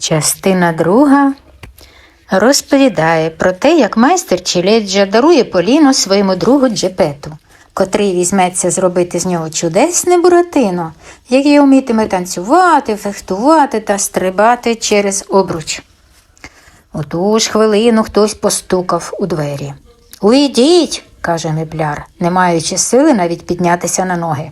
Частина друга розповідає про те, як майстер Челеджа дарує Поліно своєму другу Джепету, котрий візьметься зробити з нього чудесне буратино, який вмітиме танцювати, фехтувати та стрибати через обруч. У ту ж хвилину хтось постукав у двері. Уйдіть, каже мебляр, не маючи сили навіть піднятися на ноги.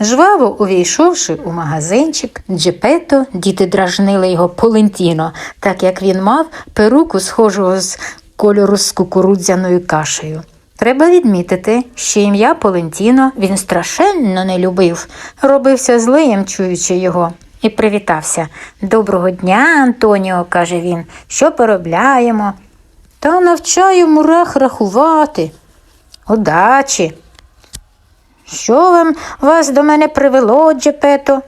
Жваво увійшовши у магазинчик, Джепето, діти дражнили його Полентіно, так як він мав перуку схожого з кольору з кукурудзяною кашею. Треба відмітити, що ім'я Полентіно він страшенно не любив, робився злим, чуючи його, і привітався. Доброго дня, Антоніо, каже він, що поробляємо? Та навчаю мурах рахувати. Удачі. Що вам вас до мене привело, Джепето?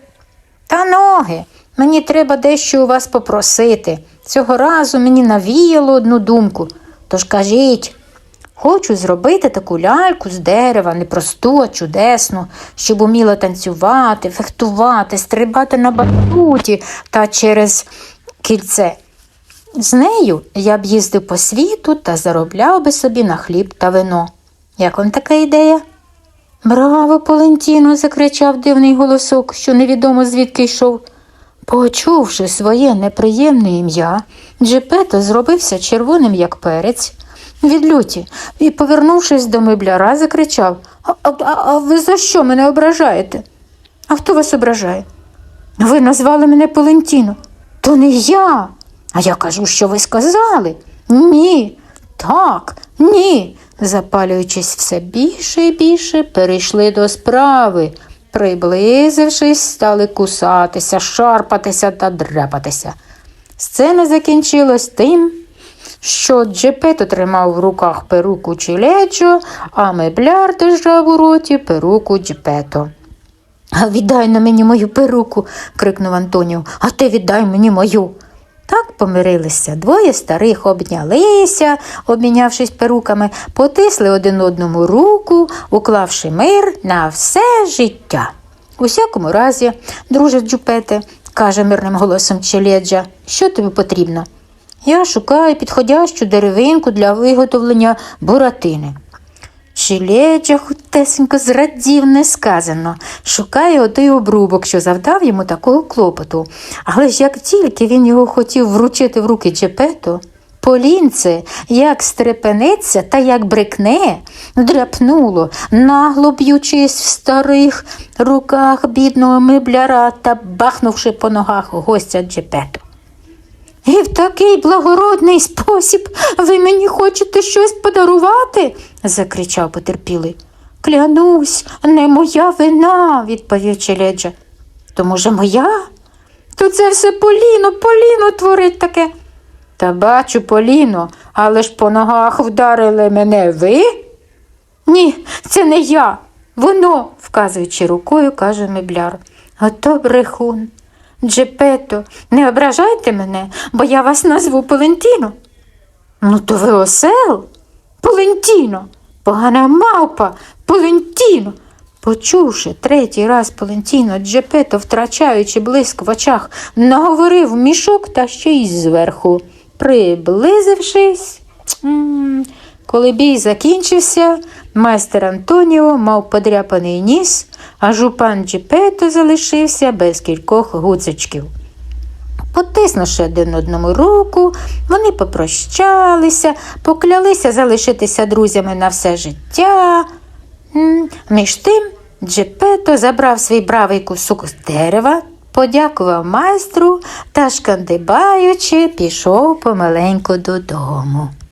Та ноги. Мені треба дещо у вас попросити. Цього разу мені навіяло одну думку. Тож кажіть, хочу зробити таку ляльку з дерева, не просту, а чудесну, щоб уміла танцювати, фехтувати, стрибати на батуті та через кільце. З нею я б їздив по світу та заробляв би собі на хліб та вино. Як вам така ідея? Браво, Полентіно, закричав дивний голосок, що невідомо звідки йшов. Почувши своє неприємне ім'я, Джепето зробився червоним, як перець, від люті, і, повернувшись до мебляра, закричав а, а, а ви за що мене ображаєте? А хто вас ображає? Ви назвали мене Полентіно. То не я. А я кажу, що ви сказали. Ні, так, ні. Запалюючись все більше і більше, перейшли до справи. Приблизившись, стали кусатися, шарпатися та дряпатися. Сцена закінчилась тим, що Джепето тримав в руках перуку Чіледжо, а мебляр держав у роті перуку Джепето. Віддай на мені мою перуку, крикнув Антоніо, а ти віддай мені мою. Так помирилися. Двоє старих обнялися, обмінявшись перуками, потисли один одному руку, уклавши мир на все життя. У всякому разі, друже Джупете, каже мирним голосом Челеджа, що тобі потрібно? Я шукаю підходящу деревинку для виготовлення буратини. Челеджа хутесенько зрадів несказано, шукає отой обрубок, що завдав йому такого клопоту. Але ж як тільки він його хотів вручити в руки Джепето, Полінце, як стрепенеться та як брикне, дряпнуло, нагло б'ючись в старих руках бідного мебляра та бахнувши по ногах гостя Джепето. І в такий благородний спосіб ви мені хочете щось подарувати? Закричав потерпілий. Клянусь, не моя вина, відповів Челеджа. То, може, моя? То це все Поліно, Поліно творить таке. Та бачу, Поліно, але ж по ногах вдарили мене ви? Ні, це не я. Воно, вказуючи рукою, каже мебляр. Ото брехун. Джепето, не ображайте мене, бо я вас назву Полентіно. Ну, то ви осел? Полентіно, погана мавпа, Полентіно. Почувши третій раз Полентіно, Джепето, втрачаючи блиск в очах, наговорив мішок та ще й зверху. Приблизившись, коли бій закінчився, майстер Антоніо мав подряпаний ніс, а жупан Джепето залишився без кількох гудзичків. Потиснувши один одному руку, вони попрощалися, поклялися залишитися друзями на все життя. Між тим Джепето забрав свій бравий кусок з дерева, подякував майстру та, шкандибаючи, пішов помаленьку додому.